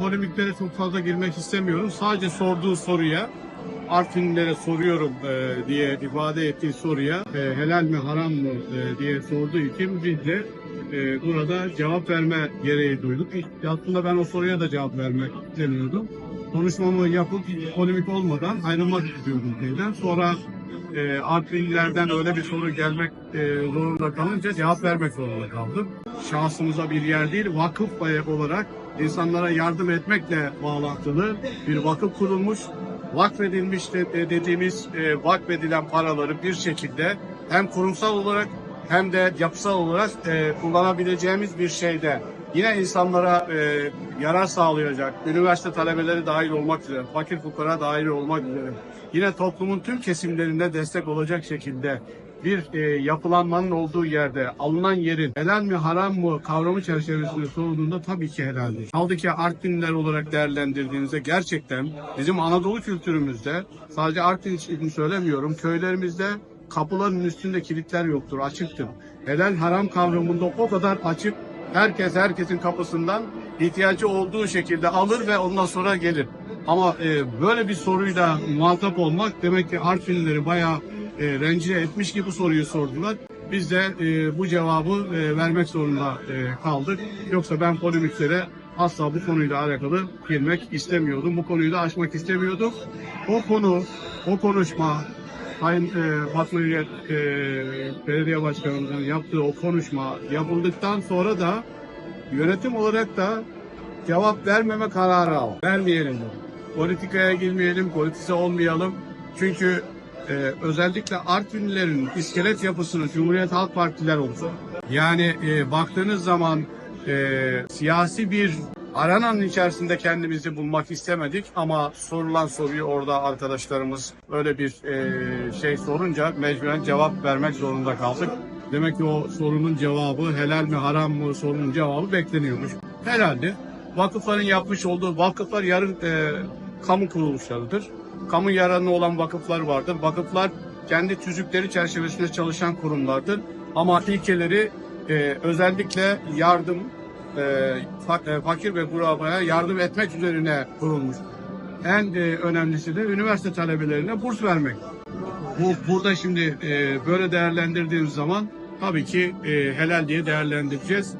polemiklere çok fazla girmek istemiyorum. Sadece sorduğu soruya Artvinlilere soruyorum e, diye ifade ettiği soruya e, helal mi haram mı e, diye sorduğu için biz de e, burada cevap verme gereği duyduk. Aslında ben o soruya da cevap vermek istemiyordum. Konuşmamı yapıp polemik olmadan ayrılmak istiyordum şeyden. Sonra e, Artvinlilerden öyle bir soru gelmek e, zorunda kalınca cevap vermek zorunda kaldım. Şahsımıza bir yer değil, vakıf e, olarak insanlara yardım etmekle bağlantılı bir vakıf kurulmuş. Vakfedilmiş de, de- dediğimiz e, vakfedilen paraları bir şekilde hem kurumsal olarak hem de yapısal olarak e, kullanabileceğimiz bir şeyde yine insanlara e, yarar sağlayacak, üniversite talebeleri dahil olmak üzere, fakir fukara dahil olmak üzere, yine toplumun tüm kesimlerinde destek olacak şekilde bir e, yapılanmanın olduğu yerde alınan yerin helal mi haram mı kavramı çerçevesinde sorulduğunda tabii ki helaldir. Kaldı ki Artvinliler olarak değerlendirdiğinizde gerçekten bizim Anadolu kültürümüzde sadece Artvin için söylemiyorum köylerimizde kapıların üstünde kilitler yoktur, açıktır. Helal haram kavramında o kadar açık, herkes herkesin kapısından ihtiyacı olduğu şekilde alır ve ondan sonra gelir. Ama e, böyle bir soruyla muhatap olmak demek ki Artvinlileri bayağı e, rencide etmiş ki bu soruyu sordular. Biz de e, bu cevabı e, vermek zorunda e, kaldık. Yoksa ben polemiklere asla bu konuyla alakalı girmek istemiyordum. Bu konuyu da açmak istemiyordum. O konu, o konuşma, Sayın e, Fatma Hürriyet e, Belediye Başkanımızın yaptığı o konuşma yapıldıktan sonra da yönetim olarak da cevap vermeme kararı aldı. Vermeyelim. Politikaya girmeyelim, politize olmayalım. Çünkü e, özellikle Artvinlilerin iskelet yapısını Cumhuriyet Halk Partiler oldu. Yani e, baktığınız zaman e, siyasi bir arananın içerisinde kendimizi bulmak istemedik ama sorulan soruyu orada arkadaşlarımız öyle bir e, şey sorunca mecburen cevap vermek zorunda kaldık. Demek ki o sorunun cevabı helal mi haram mı sorunun cevabı bekleniyormuş. Helaldir. Vakıfların yapmış olduğu vakıflar yarın e, kamu kuruluşlarıdır. Kamu yararına olan vakıflar vardır. Vakıflar kendi tüzükleri çerçevesinde çalışan kurumlardır. Ama ilkeleri e, özellikle yardım, e, e, fakir ve kurabaya yardım etmek üzerine kurulmuş. En e, önemlisi de üniversite talebelerine burs vermek. Bu burada şimdi e, böyle değerlendirdiğimiz zaman tabii ki e, helal diye değerlendireceğiz.